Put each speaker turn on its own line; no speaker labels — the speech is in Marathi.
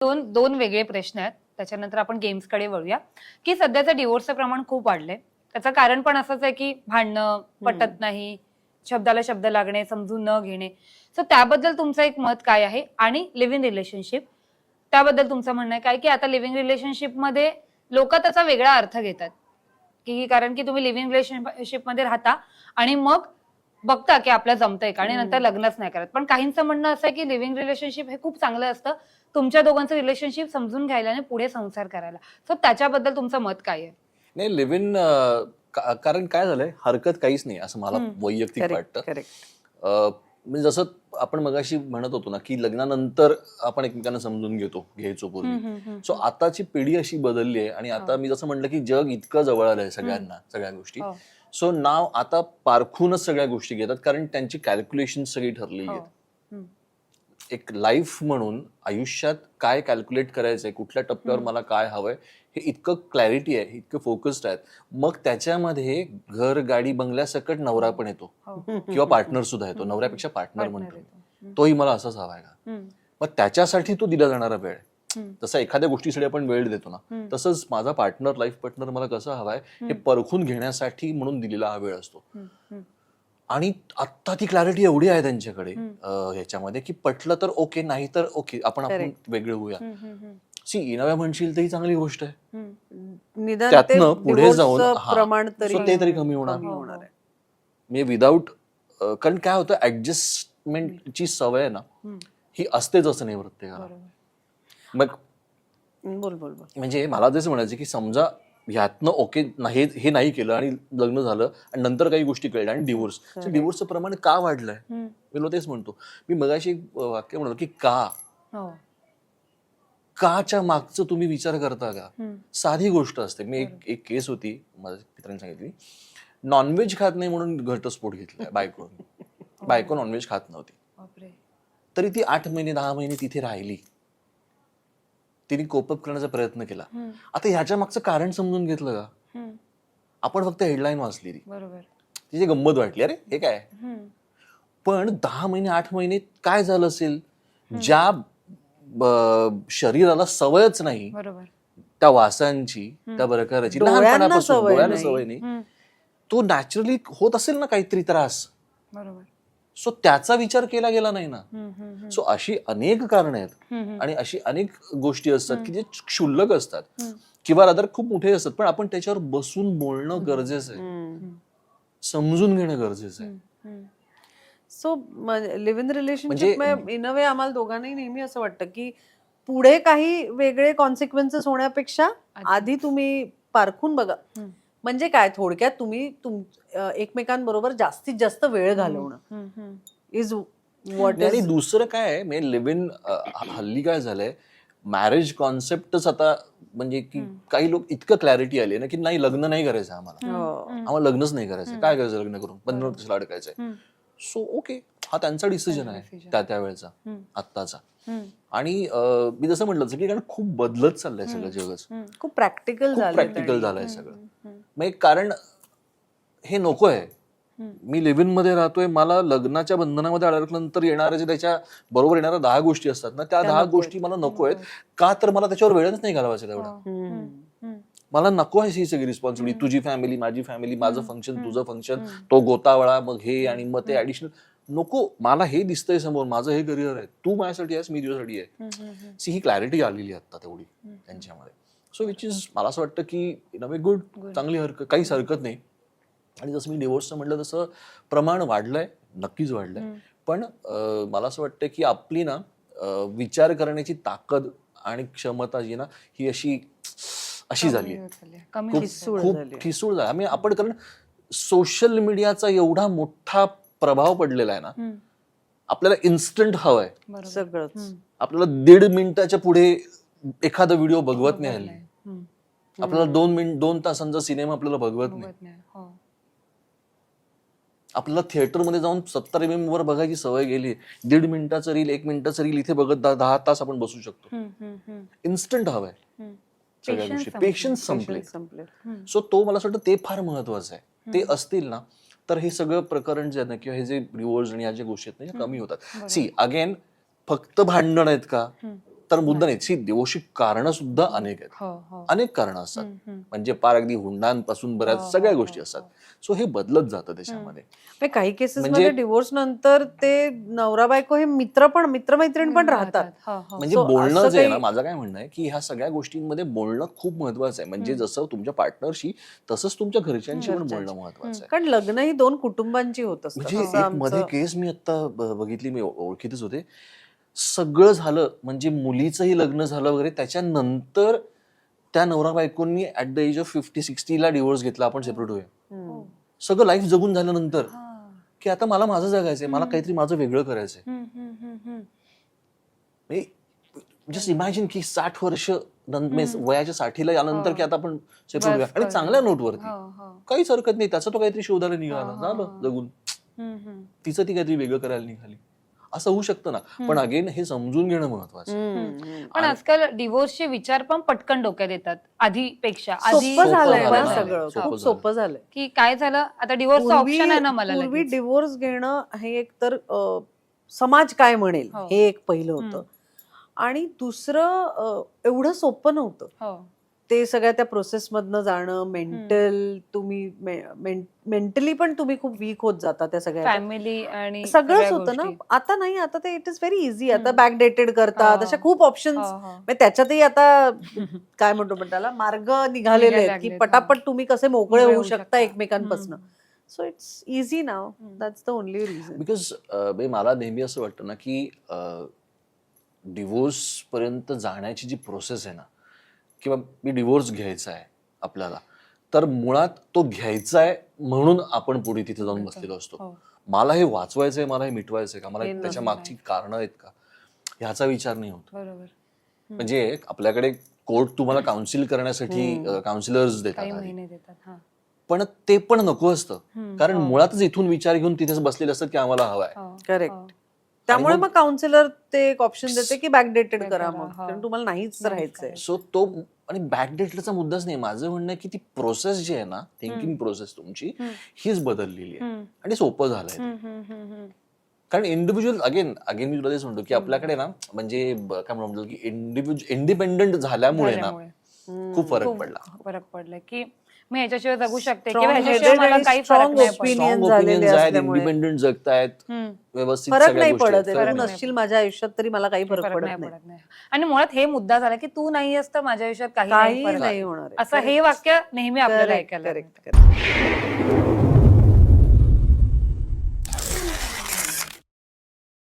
दोन दोन वेगळे प्रश्न आहेत. त्याच्यानंतर आपण गेम्सकडे वळूया. की सध्याचं डिवोर्सचं प्रमाण खूप वाढलंय. त्याचं कारण पण असंच आहे की भांडणं पटत नाही शब्दाला शब्द लागणे समजून न घेणे. सो त्याबद्दल तुमचं एक मत काय आहे? आणि लिव्ह इन रिलेशनशिप त्याबद्दल तुमचं म्हणणं आहे काय? की आता लिव्हिंग रिलेशनशिपमध्ये लोक त्याचा वेगळा अर्थ घेतात. की कारण की तुम्ही लिव्हिंग रिलेशनशिपमध्ये राहता आणि मग बघता की आपलं जमतंय का? आणि. नंतर लग्नच नाही करत. पण काहींचं म्हणणं असं आहे की लिव्हिंग रिलेशनशिप हे खूप चांगलं असतं. तुमच्या दोघांचं रिलेशनशिप समजून घ्यायला आणि पुढे संसार करायला. सो त्याच्याबद्दल तुमचं मत काय आहे?
नाही लिव्ह इन कारण काय झालंय? हरकत काहीच नाही असं मला. वैयक्तिक वाटतं. म्हणजे जसं आपण मगाशी म्हणत होतो ना की लग्नानंतर आपण एकमेकांना समजून घेतो घ्यायचो पूर्वी सो आताची पिढी अशी बदलली आहे आणि आता
हो.
मी जसं म्हटलं की जग इतकं जवळ आलंय सगळ्यांना सगळ्या गोष्टी
हो.
सो नाव आता पारखूनच सगळ्या गोष्टी घेतात कारण त्यांची कॅल्क्युलेशन सगळी ठरलेली
हो.
आहेत. एक लाईफ म्हणून आयुष्यात काय कॅल्क्युलेट करायचंय कुठल्या टप्प्यावर. मला काय हवंय हे इतकं क्लॅरिटी आहे इतकं फोकस्ड आहेत मग त्याच्यामध्ये घर गाडी बंगल्यासकट नवरा पण येतो
हो.
किंवा पार्टनर सुद्धा येतो. नवऱ्यापेक्षा पार्टनर म्हणतो. तोही मला असाच हवा आहे का. मग त्याच्यासाठी तो दिला जाणारा वेळ. जसं एखाद्या गोष्टीसाठी आपण वेळ देतो ना. तसंच माझा पार्टनर लाईफ पार्टनर मला कसं हवाय हे. परखून घेण्यासाठी म्हणून दिलेला हा वेळ असतो. आणि आत्ता ती क्लॅरिटी एवढी आहे त्यांच्याकडे. अं, ह्याच्यामध्ये की पटलं तर ओके नाही तर ओके आपण आपण. वेगळे होऊया. सी इनव्या म्हणशील तर ही चांगली गोष्ट आहे
हम्म.
निदान ते
त्यातनं पुढे
divorce
जाऊन
चं
हा.
प्रमाण तरी
So ते तरी कमी होणार.
कमी होणार. आहे
म्हणजे विदाऊट कारण काय होतं ऍडजस्टमेंटची सवय आहे ना
हम्म.
ही असतेच असं नाही प्रत्येकाला
बरोबर.
मग
बोल बोल बोल
म्हणजे मला तेच म्हणायचं की समजा ह्यातनं ओके हे हे नाही केलं आणि लग्न झालं आणि नंतर काही गोष्टी कळल्या आणि डिवोर्स. डिवोर्सचं प्रमाण का वाढलंय. मी तुला तेच म्हणतो. मी मगाशी एक वाक्य म्हणतो की का?
हो.
काच्या मागचं तुम्ही विचार करता का. साधी गोष्ट असते. मी एक एक केस होती माझ्या मित्रांनी सांगितली. नॉनव्हेज खात नाही म्हणून घटस्फोट घेतलाय बायको बायको नॉनव्हेज खात नव्हती. तरी ती आठ महिने दहा महिने तिथे राहिली. तिने कोपअप करण्याचा प्रयत्न केला. आता ह्याच्या मागचं कारण समजून घेतलं का. आपण फक्त हेडलाईन वाचली
बरोबर.
तिची गंमत वाटली अरे हे काय. पण दहा महिने आठ महिने काय झालं असेल? ज्या शरीराला सवयच नाही त्या वासांची त्या प्रकाराची लहानपणापासून
सवय नाही.
सवय नाही.
हम्म.
तो नॅचरली होत असेल ना काहीतरी त्रास?
बरोबर.
सो त्याचा विचार केला गेला नाही ना. सो अशी अनेक कारण आहेत. आणि अशी अनेक गोष्टी असतात की जे क्षुल्लक असतात. किंवा रादर खूप मोठे असतात पण आपण त्याच्यावर बसून बोलणं गरजेचं आहे. समजून घेणं गरजेचं आहे.
सो लिव्ह इन
म्हणजे-
रिलेशनशिप इन अ वे आम्हाला दोघांनाही नेहमी असं वाटतं की पुढे काही वेगळे कॉन्सिक्वेन्सेस होण्यापेक्षा
आधी.
तुम्ही पारखून बघा. म्हणजे काय थोडक्यात तुम्ही तुम एकमेकांबरोबर जास्तीत जास्त वेळ घालवणं. इज व्हॉट
आणि दुसरं काय आहे म्हणजे लिव्ह इन हल्ली काय झालंय मॅरेज कॉन्सेप्टच आता म्हणजे की. काही लोक इतकं क्लॅरिटी आली ना की नाही लग्न नाही करायचं आम्हाला
हो.
आम्हाला लग्नच नाही करायचं. काय करायचं लग्न करून पंधरा
बरोबर.
वर्षाला अडकायचंय. सो ओके हा त्यांचा डिसिजन आहे. त्या त्यावेळेचा. आत्ताचा. आणि मी जसं म्हटलं की कारण खूप बदलत चाललंय सगळं. जगच.
खूप प्रॅक्टिकल
प्रॅक्टिकल झालंय. सगळं. मग कारण हे नको आहे. मी लिव्ह इनमध्ये राहतोय मला लग्नाच्या बंधनामध्ये अडकल्यानंतर येणाऱ्या जे त्याच्या बरोबर येणाऱ्या दहा गोष्टी असतात ना त्या दहा गोष्टी मला नको आहेत का तर मला त्याच्यावर वेळच नाही घालवायचा तेवढा
हो. हम्म.
मला नको आहे ही सगळी रिस्पॉन्सिबिलिटी तुझी फॅमिली माझी फॅमिली माझं. फंक्शन. तुझं फंक्शन. तो गोतावळा मग हे आणि मग ते. ऍडिशनल नको मला हे दिसतंय समोर माझं हे करिअर आहे तू माझ्यासाठी आहेस मी तुझ्यासाठी आहे. सी ही क्लॅरिटी आलेली आहे आता तेवढी. त्यांच्यामध्ये सो विच इज मला असं वाटतं की इन अ वे गुड. चांगली हरकत काहीच हरकत नाही आणि जसं मी डिवोर्सचं म्हटलं तसं प्रमाण वाढलंय नक्कीच वाढलंय. पण मला असं वाटतं की आपली ना विचार करण्याची ताकद आणि क्षमता जी ना ही अशी अशी झाली खूप
ठिसूळ
खूप
झाली आहे.
ठिसूळ झाली आम्ही आपण कारण सोशल मीडियाचा एवढा मोठा प्रभाव पडलेला आहे ना. आपल्याला इन्स्टंट हवंय
हम्म.
आपल्याला दीड मिनिटाच्या पुढे एखादा व्हिडिओ भगवत नाही. आपल्याला दोन मिनिट दोन तासांचा सिनेमा आपल्याला भगवत नाही.
हो.
आपल्याला थिएटरमध्ये जाऊन सत्तर एम एम वर बघायची सवय गेली दीड मिनिटाचं रील एक मिनिटाचं रील इथे बघत दहा तास आपण बसू शकतो. इन्स्टंट हवंय. सगळ्या गोष्टी. पेशन्स संपले. सो तो मला असं वाटतं ते फार महत्वाचं आहे ते. असतील ना तर हे सगळं प्रकरण जे आहे ना किंवा हे जे डिवोर्स आणि या ज्या गोष्टी आहेत ना कमी होतात. सी अगेन फक्त भांडण आहेत का. तर मुद्दा नाही. डिवोर्सची कारण सुद्धा अनेक आहेत.
हो हो.
अनेक कारण असतात. म्हणजे पार अगदी हुंडांपासून बऱ्याच
हो,
सगळ्या गोष्टी असतात. सो हे बदलत जातं त्याच्यामध्ये.
म्हणजे काही केसेस
म्हणजे-
डिवोर्स नंतर ते नवरा बायको हे मित्र पण मित्रमैत्रीण पण राहतात.
म्हणजे बोलणं जे आहे ना माझं काय म्हणणं आहे की ह्या सगळ्या गोष्टींमध्ये बोलणं खूप महत्वाचं आहे. म्हणजे. जसं तुमच्या पार्टनरशी तसंच तुमच्या घरच्यांशी पण. बोलणं महत्वाचं आहे.
कारण लग्न ही दोन कुटुंबांची होत
म्हणजे मध्ये केस मी आता बघितली मी ओळखीतच होते. सगळं झालं म्हणजे मुलीचंही लग्न झालं वगैरे त्याच्यानंतर त्या नवरा बायकोंनी at the age of fifty सिक्स्टीला divorce घेतला आपण सेपरेट होऊया
हम्म.
सगळं लाईफ जगून झाल्यानंतर
हा.
की आता मला माझं जगायचंय मला. काहीतरी माझं वेगळं करायचंय. जस्ट इमॅजिन की साठ वर्ष. वयाच्या साठीला यानंतर
हो.
की आता आपण सेपरेट होऊया आणि. चांगल्या नोटवरती
हो, हो.
काहीच हरकत नाही त्याचा तो काहीतरी शोधायला निघाला
हो, हो,
झालं
हो.
जगून. तिचं ती काहीतरी वेगळं करायला निघाली असं होऊ शकतं ना पण. अगेन हे समजून घेणं महत्वाचं.
पण आजकाल डिवोर्सचे विचार पण पटकन डोक्यात येतात आधीपेक्षा आधी
सोपं
सोपं
झालंय ना
ना.
सगळं
सोपं
खूप
झालंय.
सोपं झालंय
की काय झालं आता डिवोर्सचं ऑप्शन आहे ना मला
पूर्वी. डिवोर्स घेणं हे एक तर समाज काय म्हणेल
हो.
हे एक पहिलं होतं. आणि दुसरं एवढं सोपं नव्हतं
हो
ते सगळ्या त्या प्रोसेस मधनं जाणं मेंटल तुम्ही मेंटली पण तुम्ही खूप वीक होत जाता त्या सगळ्या
फॅमिली आणि
सगळंच होतं ना. आता नाही आता ते इट इज व्हेरी इझी आता. बॅक डेटेड करतात. अशा खूप ऑप्शन्स. त्याच्यातही आता काय म्हणतो पण त्याला मार्ग निघालेले आहेत की पटापट तुम्ही कसे मोकळे होऊ शकता. एकमेकांपासून. So it's easy now. That's the only reason
because मला नेहमी असं वाटतं ना की डिवोर्स पर्यंत जाण्याची जी प्रोसेस आहे ना किंवा मी डिवोर्स घ्यायचा आहे आपल्याला तर मुळात तो घ्यायचा आहे म्हणून आपण पुढे तिथे जाऊन बसलेलो असतो
हो.
मला हे वाचवायचंय मला हे मिटवायचंय का मला
हे
त्याच्या. मागची कारणं आहेत का ह्याचा विचार नाही होत
बरोबर
म्हणजे आपल्याकडे कोर्ट तुम्हाला काउन्सिल करण्यासाठी. काउन्सिलर्स देतात.
महिने देतात हा
पण ते पण नको असतं. कारण
हो.
मुळातच इथून विचार घेऊन तिथेच बसलेले असतात की आम्हाला हवाय
हो. हो.
त्यामुळे
मग-
काउन्सिलर ते एक ऑप्शन देते की बॅक डेटेड
Back
करा मग. कारण तुम्हाला नाहीच
नाही
राहायचंय.
सो तो आणि बॅकडेटचा मुद्दाच नाही माझं म्हणणं की ती प्रोसेस जी आहे ना थिंकिंग. प्रोसेस तुमची. हीच बदललेली आहे आणि सोपं झालंय. कारण इंडिव्हिज्युअल अगेन अगेन मी तुला तेच म्हणतो की आपल्याकडे ना म्हणजे काय म्हणतो की इंडिव्हिज्युअल इंडिपेंडंट झाल्यामुळे ना. खूप फरक पडला
फरक पडलाय की मी ह्याच्याशिवाय जगू शकते किंवा ह्याच्याशिवाय मला
आणि
काही फरक नाही पडत.
झालेले असल्यामुळे.
इंडिपेंडंट जगतायत
हम्म.
व्यवस्थित
फरक
सगळ्या
नाही
गोष्टी
पडत
आहेत.
आहे
फरक
तू
नाही
नसशील माझ्या आयुष्यात तरी मला काही फरक
फरक
पडत
नाही
नाही
पडत नाही आणि मुळात हे मुद्दा झाला की तू नाही असतं माझ्या आयुष्यात काही नाही
काही
फरक.
नाही होणार आहे.
असं हे वाक्य नेहमी आपल्याला
Correct,
ऐकायला
correct,
मिळतं.
correct.